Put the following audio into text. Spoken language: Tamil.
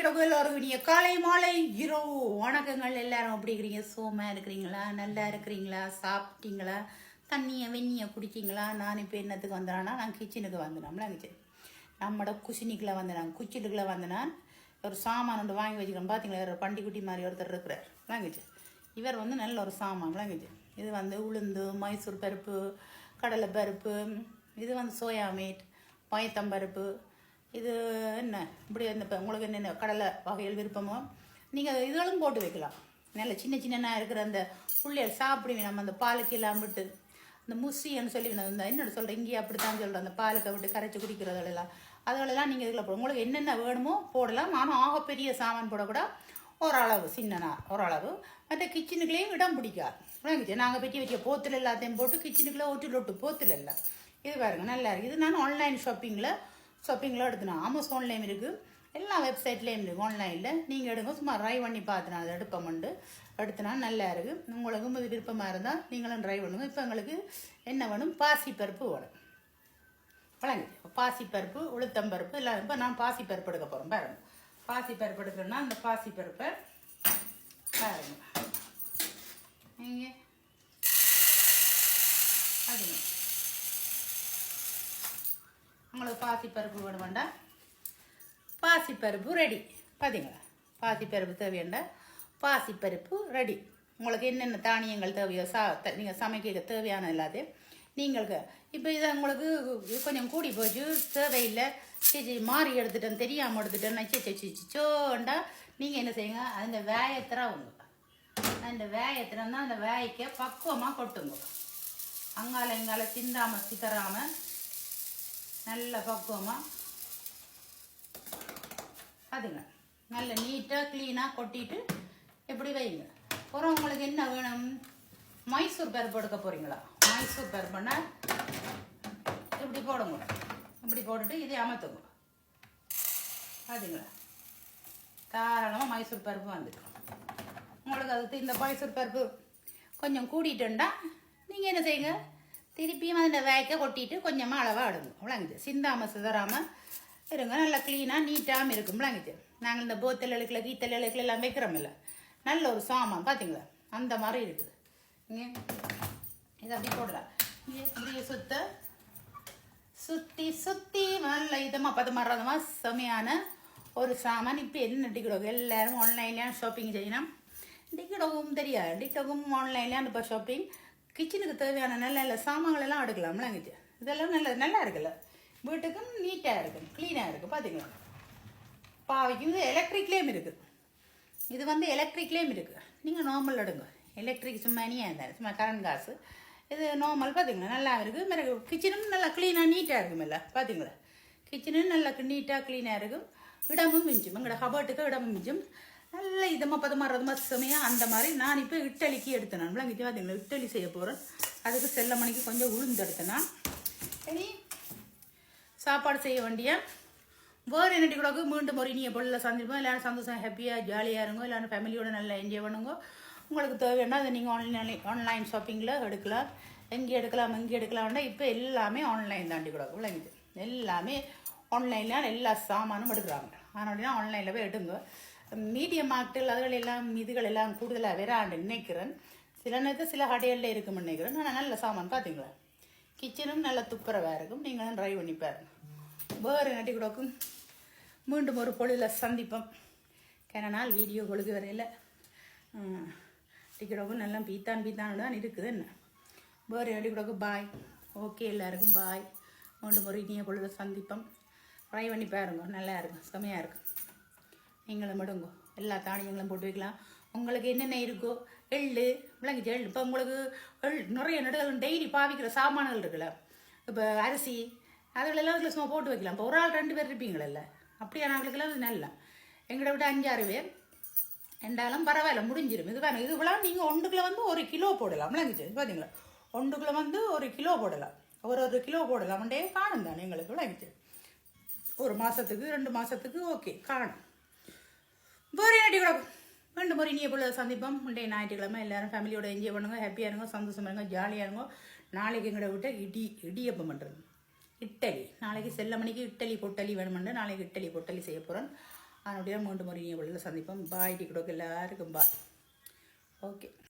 இரவு எல்லாரும் இனிய காலை மாலை இரவு வணக்கங்கள். எல்லாரும் எப்படி இருக்கிறீங்க? சோமா இருக்கிறீங்களா? நல்லா இருக்கிறீங்களா? சாப்பிட்டீங்களா? தண்ணியை வெந்நியை குடிச்சிங்களா? நான் இப்போ என்னத்துக்கு வந்தேன்னா நான் கிச்சனுக்கு வந்தேன் கிச்சன் நம்மட குசினிக்குள்ள வந்தேன் குச்சிட்டுக்குள்ள வந்தேன் ஒரு சாமான் ஒன்று வாங்கி வச்சுக்கிறேன். பார்த்தீங்களா ஒரு பண்டிக்குட்டி மாதிரி ஒருத்தர் இருக்கிறார். விளங்குச்சு இவர் வந்து நல்ல ஒரு சாமான். விளங்குச்சு இது வந்து உளுந்து மைசூர் பருப்பு கடலை பருப்பு இது வந்து சோயா மீட் பயத்தம்பருப்பு இது என்ன? இப்படி இந்த இப்போ உங்களுக்கு என்னென்ன கடலை வகைகள் விருப்பமோ நீங்கள் இதுகளும் போட்டு வைக்கலாம். நல்ல சின்ன சின்னனா இருக்கிற அந்த புள்ளைகள் சாப்பிடுவீங்க நம்ம அந்த பாலுக்கு எல்லாம் விட்டு. அந்த முசின்னு சொல்லி நான் இந்த என்னோட சொல்கிறேன் இங்கேயே அப்படித்தான் சொல்கிறேன் அந்த பாலுக்கை விட்டு கரைச்சி குடிக்கிறதெல்லாம். அதுகளெல்லாம் நீங்கள் இதில் போடும் உங்களுக்கு என்னென்ன வேணுமோ போடலாம். ஆனால் ஆகப்பெரிய சாமான் போடக்கூடாது ஓரளவு சின்னனா ஓரளவு. மற்ற கிச்சனுக்குள்ளேயும் இடம் பிடிக்காது. நாங்கள் பெட்டி வச்ச போத்தில் எல்லாத்தையும் போட்டு கிச்சனுக்குள்ளே ஒட்டு லொட்டு போத்தில் இல்லை இது பாருங்க நல்லா இருக்குது இது நான் ஆன்லைன் ஷாப்பிங்கில் ஷாப்பிங்கில் எடுத்துனா அமேசான்லேயும் இருக்குது எல்லா வெப்சைட்லேயும் இருக்குது ஆன்லைனில் நீங்கள் எடுங்க சும்மா ட்ரை பண்ணி பார்த்து நான் அதை எடுப்போம்ண்டு எடுத்தினா நல்லா இருக்குது உங்களுக்கும் இது விருப்பமாக இருந்தால் நீங்களும் ட்ரை பண்ணுங்க. இப்போ எங்களுக்கு என்ன வேணும்? பாசி பருப்பு வேணும் வழங்கு பாசிப்பருப்பு உளுத்தம்பருப்பு இல்லை இப்போ நான் பாசிப்பருப்பு எடுக்க போகிறோம் பாருங்க. பாசிப்பருப்பு எடுக்கணும்னா அந்த பாசிப்பருப்பை பாருங்க. நீங்கள் அதுங்க. உங்களுக்கு பாசிப்பருப்பு வேணும் வேண்டாம் பாசிப்பருப்பு ரெடி பார்த்தீங்களா பாசிப்பருப்பு தேவையாண்டா? பாசிப்பருப்பு ரெடி உங்களுக்கு என்னென்ன தானியங்கள் தேவையோ சா நீங்கள் சமைக்க தேவையான எல்லாத்தையும் நீங்களுக்கு இப்போ இதை உங்களுக்கு கொஞ்சம் கூடி போச்சு தேவையில்லை. சரி மாறி எடுத்துட்டேன் தெரியாமல் எடுத்துட்டேன்னா சே சே நீங்கள் என்ன செய்யுங்க? அந்த வேயத்திரவுங்க அந்த வேயத்திரம் தான் அந்த வேய்க்க பக்குவமாக கொட்டுங்க. அங்கால இங்கால சிந்தாமல் சிதறாமல் நல்ல பக்குவமாக அதுங்க. நல்ல நீட்டாக க்ளீனாக கொட்டிட்டு இப்படி வைங்க. அப்புறம் உங்களுக்கு என்ன வேணும்? மைசூர் பருப்பு எடுக்க போகிறீங்களா மைசூர் பருப்புன்னா இப்படி போடுங்க. இப்படி போட்டுட்டு இதை அமர்த்துங்க. அதுங்களா தாராளமாக மைசூர் பருப்பு வந்துடும். உங்களுக்கு அது இந்த மைசூர் பருப்பு கொஞ்சம் கூடிட்டுண்டா நீங்கள் என்ன செய்யுங்க? திருப்பியும் அதில் வேக்க கொட்டிட்டு கொஞ்சமாக அளவாக அடுங்க. விளங்குச்சு சிந்தாமல் சிதறாமல் இருங்க. நல்லா க்ளீனாக நீட்டாகவும் இருக்கும். விளங்குச்சு நாங்கள் இந்த போத்தல் அழுக்கில் கீத்தல் எழுக்கல எல்லாம் வைக்கிறோமில்ல நல்ல ஒரு சாமான் பார்த்தீங்களா அந்த மாதிரி இருக்குது. இங்கே இதை அப்படி போடலாம். இப்படியே சுத்த சுற்றி சுற்றி நல்ல இதமாக பதமாறதமா செமையான ஒரு சாமான். இப்போ என்ன டிக்கடோ எல்லாரும் ஆன்லைன்லேயும் ஷாப்பிங் செய்யணும். டிக்கெட்டவும் தெரியாது. டிக்கெட்டும் ஆன்லைன்லேயும் இப்போ ஷாப்பிங் கிச்சனுக்கு தேவையான நல்ல நல்ல சாமான்கள் எல்லாம் எடுக்கலாம் இதெல்லாம் நல்ல நல்லா இருக்குல்ல. வீட்டுக்கும் நீட்டாக இருக்கும் க்ளீனாக இருக்கும் பார்த்தீங்களா பாவிக்கும் இது எலக்ட்ரிக்லேயும் இருக்குது இது வந்து எலக்ட்ரிக்லேயும் இருக்குது நீங்கள் நார்மல் எடுங்க. எலக்ட்ரிக் சும்மா நீ இருந்தார் சும்மா கரண்ட் காசு. இது நார்மல் பார்த்தீங்களா நல்லா இருக்குது மேலே கிச்சனும் நல்லா க்ளீனாக நீட்டாக இருக்கும் இல்லை பார்த்தீங்களா கிச்சனும் நல்லா நீட்டாக க்ளீனாக இருக்கும். இடமும் மிஞ்சும். எங்களோட ஹபர்ட்டுக்கு இடமும் மிஞ்சும். நல்ல இதமாக பதமாக ரதமாக செமையாக அந்த மாதிரி நான் இப்போ இட்டலிக்கு எடுத்தேன். நம்மளா பார்த்தீங்களா இட்டலி செய்ய போகிறேன் அதுக்கு செல்ல மணிக்கு கொஞ்சம் உளுந்து எடுத்தேனா. இனி சாப்பாடு செய்ய வேண்டிய வேறு என்னட்டி கூட மீண்டும் ஒரு இனிய பொருளில் சந்திப்போம். எல்லாரும் சந்தோஷம் ஹாப்பியாக ஜாலியாக இருங்க. எல்லாரும் ஃபேமிலியோட நல்லா என்ஜாய் பண்ணுங்க. உங்களுக்கு தேவைன்னா அதை நீங்கள் ஆன்லைன் ஆன்லைன் ஷாப்பிங்கில் எடுக்கலாம். எங்கே எடுக்கலாம் எங்கே எடுக்கலாம்னா இப்போ எல்லாமே ஆன்லைன் தாண்டி கூட விளங்குது எல்லாமே ஆன்லைனில் எல்லா சாமானும் எடுக்கிறாங்க. அதனால தான் ஆன்லைனில் போய் எடுங்க. மீடியம் மார்க்கெட்டில் அதுகள் எல்லாம் எல்லாம் கூடுதலாக வேறாண்டு நினைக்கிறேன். சில நேரத்தில் சில கடைகளில் இருக்கும்னு நினைக்கிறேன். ஆனால் நல்ல சாமான் பார்த்தீங்களா கிச்சனும் நல்ல துப்புரவாக இருக்கும். நீங்களும் ட்ரை பண்ணி பாருங்க. வேறு நட்டி கூடக்கும். மீண்டும் ஒரு பொழுதில் சந்திப்போம். கேன நாள் வீடியோ கொழுகு வரையில் டிக்கெட்டோக்கும் நல்லா பீத்தான் பீத்தான் தான் இருக்குது. என்ன? வேறு நட்டி கூடக்கும். பாய் ஓகே எல்லாருக்கும் பாய் மீண்டும் ஒரு இனிய பொழுது சந்திப்போம். ட்ரை பண்ணி பாருங்க. நல்லா இருக்கும். செமையாக இருக்கும். நீங்களும் விடுங்க எல்லா தானியங்களும் போட்டு வைக்கலாம். உங்களுக்கு என்னென்ன இருக்கோ எள்ளு விளங்குச்சு எள் இப்போ உங்களுக்கு எள் நிறைய நடுகள் டெய்லி பாவிக்கிற சாமான்கள் இருக்குல்ல. இப்போ அரிசி அதுகளெல்லாம் அதில் சும்மா போட்டு வைக்கலாம். இப்போ ஒரு ஆள் ரெண்டு பேர் இருப்பீங்களல்ல. அப்படியானவங்களுக்கெல்லாம் அது நல்லா. எங்களை விட அஞ்சாறு பேர். ரெண்டாலும் பரவாயில்ல முடிஞ்சிடும் இது வேணும் இதுவெல்லாம் நீங்கள் ஒன்றுக்குள்ள வந்து ஒரு கிலோ போடலாம். விளங்குச்சு பார்த்தீங்களா ஒன்றுக்குள்ள வந்து ஒரு கிலோ போடலாம். ஒரு ஒரு கிலோ போடலாம். ஒன்றே காணும் தானே எங்களுக்கு. விளங்குச்சு ஒரு மாதத்துக்கு ரெண்டு மாதத்துக்கு ஓகே காணும். வேறு ரெண்டு முறை இனிய பொழுது சந்திப்போம். முந்தைய ஞாயிற்றுக்கிழமை எல்லாரும் ஃபேமிலியோட என்ஜாய் பண்ணுங்க ஹாப்பியாக இருங்க சந்தோஷமாக இருங்க ஜாலியாக இருங்க. நாளைக்கு எங்களை விட்டு இடி இடியப்பம் பண்ணுறது இட்டலி. நாளைக்கு செல்ல மணிக்கு இட்டலி பொட்டலி வேணுமெண்டு நாளைக்கு இட்டலி பொட்டலி செய்ய போகிறேன் அதனுடைய மீண்டும் ஒரு இனிய வழியில் சந்திப்போம். பாய் டி கொடுக்க எல்லாருக்கும் பாய் ஓகே